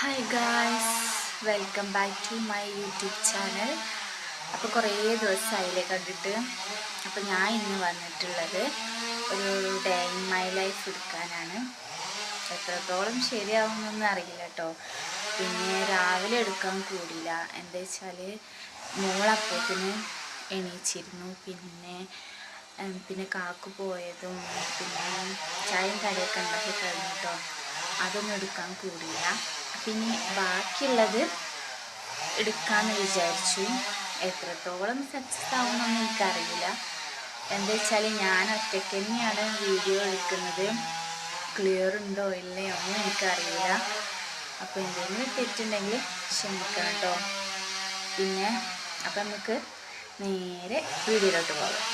Hi guys welcome back to my YouTube channel അപ്പോൾ കുറേ ദിവസമായില്ലേ കണ്ടിട്ട്. അപ്പോൾ ഞാൻ ഇന്ന് വന്നിട്ടുള്ളത് ഒരു ഡേ ഇൻ മൈ ലൈഫ് എടുക്കാനാണ്. എത്രത്തോളം ശരിയാവുമെന്നൊന്നും അറിയില്ല കേട്ടോ പിന്നെ രാവിലെ എടുക്കാൻ കൂടിയില്ല. എന്താ വെച്ചാൽ മോളപ്പത്തിന് എണീച്ചിരുന്നു. പിന്നെ പിന്നെ കാക്കു പോയതും പിന്നെ ചായയും കടിയൊക്കെ ഉണ്ടാക്കി കഴിഞ്ഞിട്ടോ അതൊന്നും എടുക്കാൻ കൂടിയില്ല. പിന്നെ ബാക്കിയുള്ളത് എടുക്കാമെന്ന് വിചാരിച്ചു. എത്രത്തോളം സക്സസ് ആവുമെന്നൊന്നും എനിക്കറിയില്ല. എന്താ വെച്ചാൽ ഞാൻ ഒറ്റയ്ക്ക് തന്നെയാണ് വീഡിയോ എടുക്കുന്നത്. ക്ലിയർ ഉണ്ടോ ഇല്ലയോ ഒന്നും എനിക്കറിയില്ല. അപ്പോൾ എന്തെങ്കിലും തെറ്റുണ്ടെങ്കിൽ ക്ഷമിക്കണം കേട്ടോ പിന്നെ അപ്പം നമുക്ക് നേരെ വീഡിയോയിലോട്ട് പോകാം.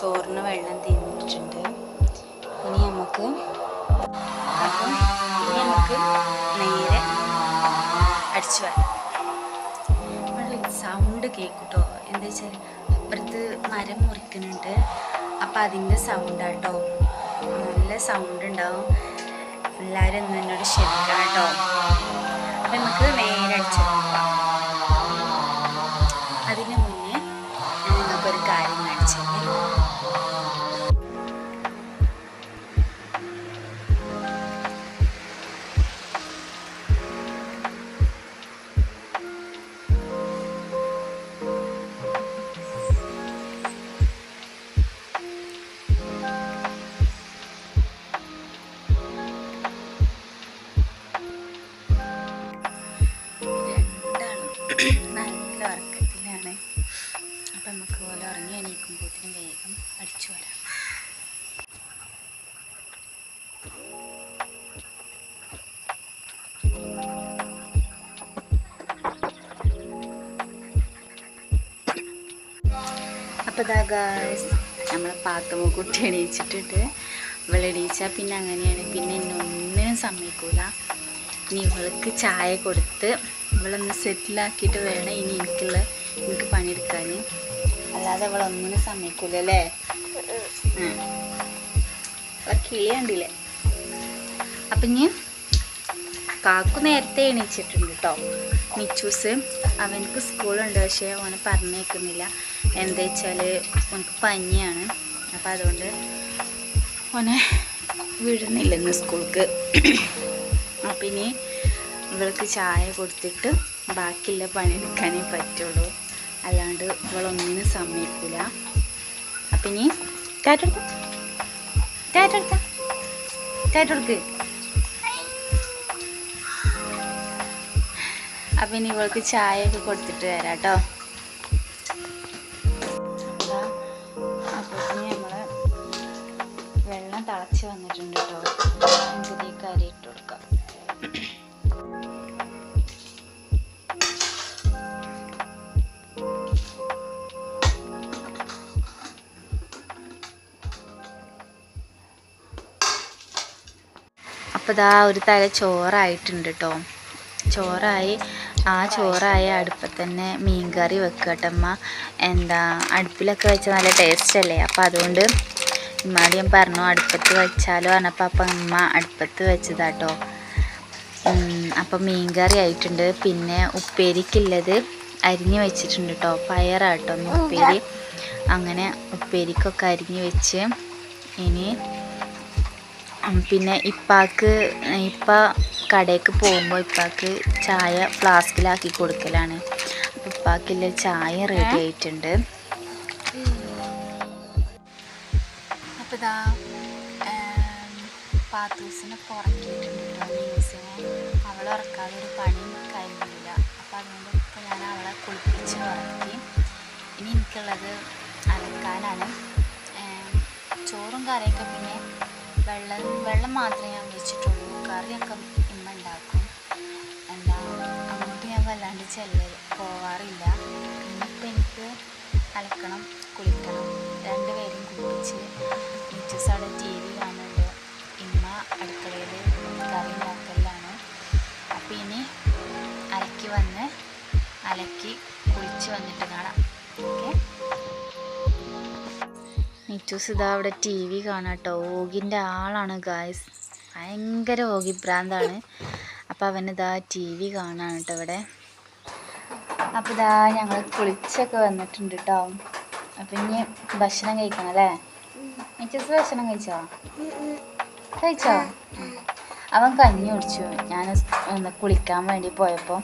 ചോറിന് വെള്ളം തീർന്നിട്ടുണ്ട് ഇനി നമുക്ക് അപ്പം ഇനി നമുക്ക് നേരെ അടിച്ചു വരാം. സൗണ്ട് കേൾക്കൂട്ടോ. എന്താ വെച്ചാൽ അപ്പുറത്ത് മരം മുറിക്കുന്നുണ്ട്. അപ്പം അതിന്റെ സൗണ്ടാട്ടോ നല്ല സൗണ്ട് ഉണ്ടാവും. എല്ലാവരും എന്നോട് ക്ഷമിക്കാം കേട്ടോ. അപ്പം നമുക്ക് അപ്പോൾ ഇതാ ഗായ്സ് നമ്മളെ പാത്തുമ്മ കുട്ടി എണീച്ചിട്ടുണ്ട്. ഇവൾ എണീച്ചാൽ പിന്നെ അങ്ങനെയാണ്. പിന്നെ എന്നെ ഒന്നിനും സമ്മതിക്കൂല. ഇനി ഇവൾക്ക് ചായ കൊടുത്ത് ഇവളൊന്ന് സെറ്റിലാക്കിയിട്ട് വേണം ഇനി എനിക്കുള്ള എനിക്ക് പണിയെടുക്കാൻ അല്ലാതെ ഇവളൊന്നിനും സമ്മതിക്കൂല അല്ലേ കിളി കണ്ടില്ലേ? അപ്പം ഇനി കാക്കു നേരത്തെ എണീച്ചിട്ടുണ്ട് കേട്ടോ മിച്ചൂസ് അവനക്ക് സ്കൂളുണ്ട് പക്ഷേ അവന് പറഞ്ഞേക്കുന്നില്ല. എന്താ വെച്ചാൽ നമുക്ക് പനിയാണ്. അപ്പോൾ അതുകൊണ്ട് ഓനെ വിടുന്നില്ല ഇന്ന് സ്കൂൾക്ക്. അപ്പം ഇനി ഇവൾക്ക് ചായ കൊടുത്തിട്ട് ബാക്കിയുള്ള പണി എടുക്കാനേ പറ്റുള്ളൂ. അല്ലാണ്ട് ഇവളൊന്നിനും സമ്മതിക്കില്ല അപ്പം ഇനി ടാറ്റെടുക്ക ടാറ്റെടുക്ക ടാറ്റെടുക്ക് അപ്പം ഇനി ഇവൾക്ക് ചായയൊക്കെ കൊടുത്തിട്ട് വരാം കേട്ടോ. അപ്പോൾ ഇതാ ഒരു തല ചോറായിട്ടുണ്ട് കേട്ടോ ചോറായി. ആ ചോറായ അടുപ്പത്ത് തന്നെ മീൻകറി വെക്കട്ടമ്മ. എന്താ അടുപ്പിലൊക്കെ വെച്ചാൽ നല്ല ടേസ്റ്റ് അല്ലേ? അപ്പോൾ അതുകൊണ്ട് ഇമ്മാടി ഞാൻ പറഞ്ഞു അടുപ്പത്ത് വെച്ചാലോ പറഞ്ഞപ്പോൾ അപ്പം അമ്മ അടുപ്പത്ത് വെച്ചതാട്ടോ അപ്പം മീൻകറി ആയിട്ടുണ്ട്. പിന്നെ ഉപ്പേരിക്കുള്ളത് അരിഞ്ഞ് വെച്ചിട്ടുണ്ട് കേട്ടോ പയറാട്ടോ ഉപ്പേരി. അങ്ങനെ ഉപ്പേരിക്കൊക്കെ അരിഞ്ഞ് വെച്ച് ഇനി പിന്നെ ഇപ്പാക്ക് ഇപ്പ കടയ്ക്ക് പോകുമ്പോൾ ഇപ്പാക്ക് ചായ ഫ്ലാസ്കിലാക്കി കൊടുക്കലാണ്. അപ്പം ഇപ്പാക്കില്ല ചായ റെഡി ആയിട്ടുണ്ട്. അപ്പോൾ ഇതാ പാത്തൂസിനെ ഉറക്കിയിട്ടുണ്ട് കേട്ടോ അവളെ ഉറക്കാതെ ഒരു പണിയും കഴിഞ്ഞില്ല. അപ്പം അതുകൊണ്ട് ഇപ്പം ഞാൻ അവളെ കുളിപ്പിച്ച് ഉറക്കി. ഇനി എനിക്കുള്ളത് അലക്കാനാണ്. ചോറും കറിയൊക്കെ പിന്നെ വെള്ളം വെള്ളം മാത്രമേ ഞാൻ വെച്ചിട്ടുള്ളൂ. കറിയൊക്കെ ഇമ്മ ഉണ്ടാക്കും. എന്താ അങ്ങോട്ട് ഞാൻ വല്ലാണ്ട് ചെല്ല പോവാറില്ല. ഇന്നിപ്പോൾ എനിക്ക് അലക്കണം കുളിക്കണം. രണ്ടുപേരും കുളിച്ച് മിച്ചസ് അവിടെ ടി വി കാണുന്നുണ്ട്. ഇമ്മ അടുക്കളയിൽ കറി ഉണ്ടാക്കലാണ്. അപ്പോൾ ഇനി അലക്കി വന്ന് അലക്കി കുളിച്ച് വന്നിട്ട് കാണാം. നിറ്റൂസ് ഇതാ അവിടെ ടി വി കാണാം കേട്ടോ ഓഗിന്റെ ആളാണ് ഗായ്സ് ഭയങ്കര ഓഗി ഭ്രാന്താണ് അപ്പം അവനിതാ ടി വി കാണാണ് കേട്ടോ ഇവിടെ. അപ്പോൾ ഇതാ ഞങ്ങൾ കുളിച്ചൊക്കെ വന്നിട്ടുണ്ട് കേട്ടോ അപ്പം ഇനി ഭക്ഷണം കഴിക്കണം അല്ലേ? നിറ്റൂസ് ഭക്ഷണം കഴിച്ചോ? കഴിച്ചോ? അവൻ കഞ്ഞി കുടിച്ചു. ഞാൻ ഒന്ന് കുളിക്കാൻ വേണ്ടി പോയപ്പോൾ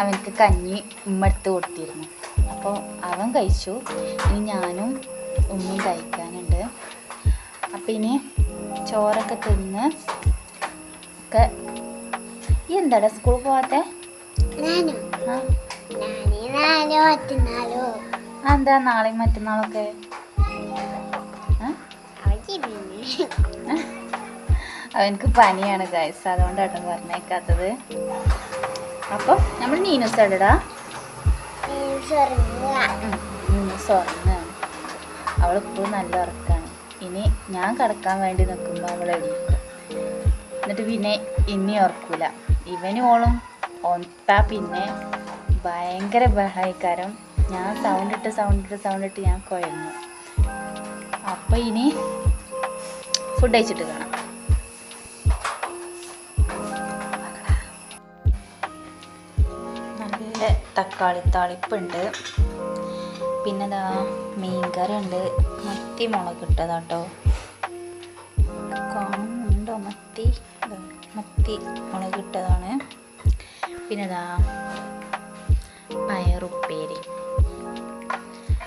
അവനക്ക് കഞ്ഞി ഉമ്മ എടുത്ത് കൊടുത്തിരുന്നു. അപ്പോൾ അവൻ കഴിച്ചു. ഇനി ഞാനും ഉമ്മയും കഴിക്കാനുണ്ട്. അപ്പം ഇനി ചോറൊക്കെ തിന്ന് ഒക്കെ ഈ എന്താടാ സ്കൂളിൽ പോവാത്തെ? എന്താ നാളെയും മറ്റന്നാളൊക്കെ? അവനക്ക് പനിയാണ് ഗൈസ് അതുകൊണ്ടാട്ടോ പറഞ്ഞേക്കാത്തത്. അപ്പം നമ്മൾ നീനുസ് എവിടെടാ നീനുസ് ഉറങ്ങാണ് അവളിപ്പോൾ നല്ല ഉറക്കാണ്. ഇനി ഞാൻ കിടക്കാൻ വേണ്ടി നിൽക്കുമ്പോൾ അവൾ എണീക്കും. എന്നിട്ട് പിന്നെ ഇനി ഉറക്കൂല. ഇവനും ഓളും ഒത്താ പിന്നെ ഭയങ്കര ബഹളക്കാരം ഞാൻ സൗണ്ട് ഇട്ട് സൗണ്ട് ഇട്ട് സൗണ്ട് ഇട്ട് ഞാൻ കുഴഞ്ഞു അപ്പോൾ ഇനി ഫുഡ് കഴിച്ചിട്ട് കാണാം. നല്ല തക്കാളി താളിപ്പുണ്ട്. പിന്നെ ദാ മീൻകറി മത്തി മുളക് ഇട്ടതാട്ടോ. കാണുന്നുണ്ടോ മത്തി? മത്തി മുളക് ഇട്ടതാണ്. പിന്നെ ദാ പയറുപ്പേരി.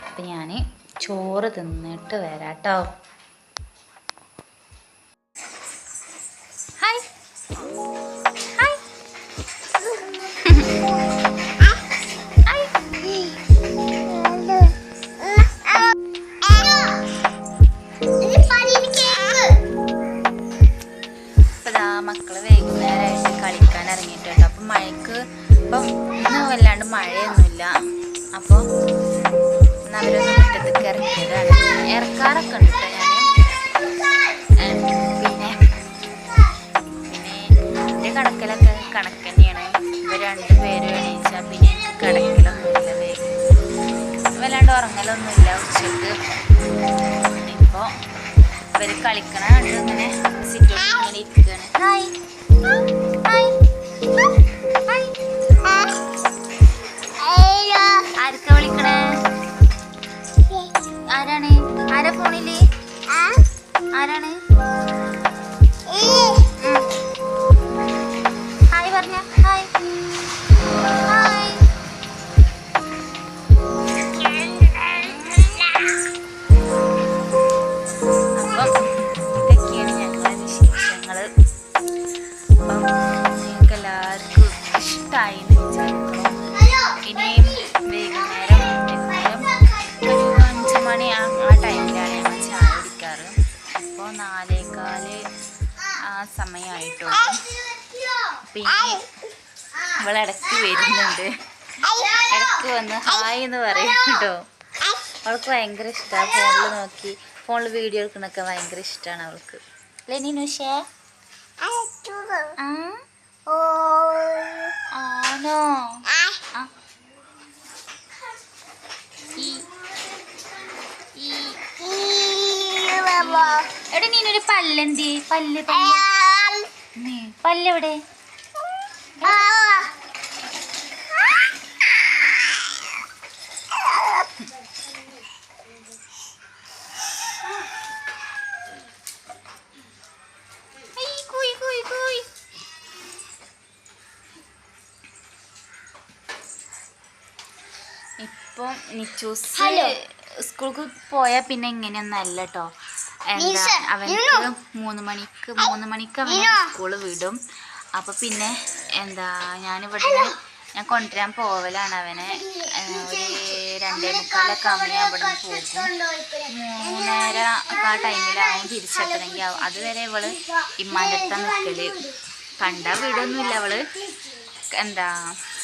അപ്പം ഞാൻ ചോറ് തിന്നിട്ട് വരാട്ടോ. ഹായ് ഇറക്കാറൊക്കെ ഉണ്ട് പിന്നെ പിന്നെ എന്റെ കടക്കലൊക്കെ കണക്ക് തന്നെയാണ്. ഇവർ രണ്ടുപേരും എണീച്ചാൽ പിന്നെ എനിക്ക് കിടക്കലൊന്നുമില്ല വേഗം വല്ലാണ്ട് ഉറങ്ങലൊന്നുമില്ല ഉച്ചയ്ക്ക്. ഇപ്പോൾ ഇവർ കളിക്കണ കണ്ട് ഇങ്ങനെ സിറ്റൗട്ടിൽ ഇങ്ങനെ ഇരിക്കുകയാണ് നാലേകാൽ ആ സമയമായിട്ടോ പിന്നെ ഇവളിടയ്ക്ക് വരുന്നുണ്ട്. ഇടയ്ക്ക് വന്ന് ഹായ് എന്ന് പറയും കേട്ടോ. അവൾക്ക് ഭയങ്കര ഇഷ്ടമാണ് ഫോണിൽ നോക്കി ഫോണിൽ വീഡിയോ എടുക്കുന്നൊക്കെ ഭയങ്കര ഇഷ്ടമാണ് അവൾക്ക്. അല്ലേ ഓ. ആണോ ആ ഈ ഈ എവിടെ നീനൊരു പല്ലെന്തി. പല്ല് പല്ലെവിടെ? ഇപ്പം നിച്ചൂസ്. സ്കൂൾക്ക് പോയാൽ പിന്നെ എങ്ങനെയൊന്നല്ല കേട്ടോ എന്താ അവനക്ക് മൂന്ന് മണിക്ക് മൂന്ന് മണിക്ക് അവനെ. സ്കൂൾ വിടും. അപ്പൊ പിന്നെ എന്താ ഞാനിവിടെ ഞാൻ കൊണ്ടുവരാൻ പോവലാണ് അവനെ. ഒരു രണ്ടേ മുക്കാലൊക്കെ ആകുമ്പോൾ ഞാൻ ഇവിടുന്ന് പോകും. മൂന്നര ഒക്കെ ആ ടൈമിലാവും തിരിച്ചെത്തണമെങ്കിൽ ആവും അതുവരെ ഇവൾ ഇമ്മാന്റെ അടുത്ത നിൽക്കൽ കണ്ടാ വീടൊന്നുമില്ല അവൾ. എന്താ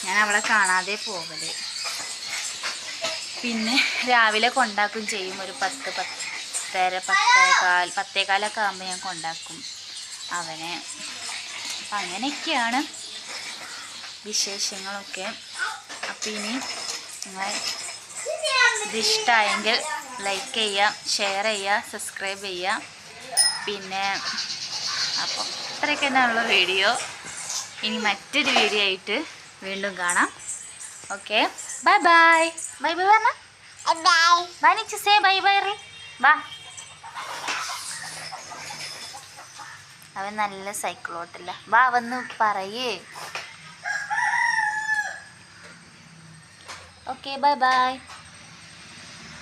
ഞാൻ അവളെ കാണാതെ പോകൽ പിന്നെ രാവിലെ കൊണ്ടാക്കും ചെയ്യും ഒരു പത്ത് പത്ത് പത്തര പത്തേകാൽ പത്തേകാലൊക്കെ ആകുമ്പോൾ ഞാൻ കൊണ്ടാക്കും. അവനെ. അപ്പം അങ്ങനെയൊക്കെയാണ് വിശേഷങ്ങളൊക്കെ. അപ്പം ഇനി നിങ്ങൾ ഇതിഷ്ടമായെങ്കിൽ ലൈക്ക് ചെയ്യുക ഷെയർ ചെയ്യുക സബ്സ്ക്രൈബ് ചെയ്യുക പിന്നെ അപ്പോൾ ഇത്രയൊക്കെ തന്നെയുള്ള വീഡിയോ ഇനി മറ്റൊരു വീഡിയോ ആയിട്ട് വീണ്ടും കാണാം. Okay bye bye bye bye പറഞ്ഞ bye bye say bye bye re. വാ. അവൻ നല്ല സൈക്കിളോട്ടില്ല വാ വന്ന് പറയേ. Okay bye bye.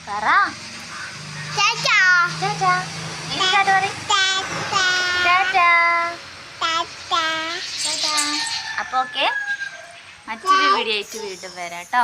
പറ. അപ്പൊ ഓക്കെ. മറ്റൊരു വീഡിയോ ആയിട്ട് വീണ്ടും വരാം കേട്ടോ.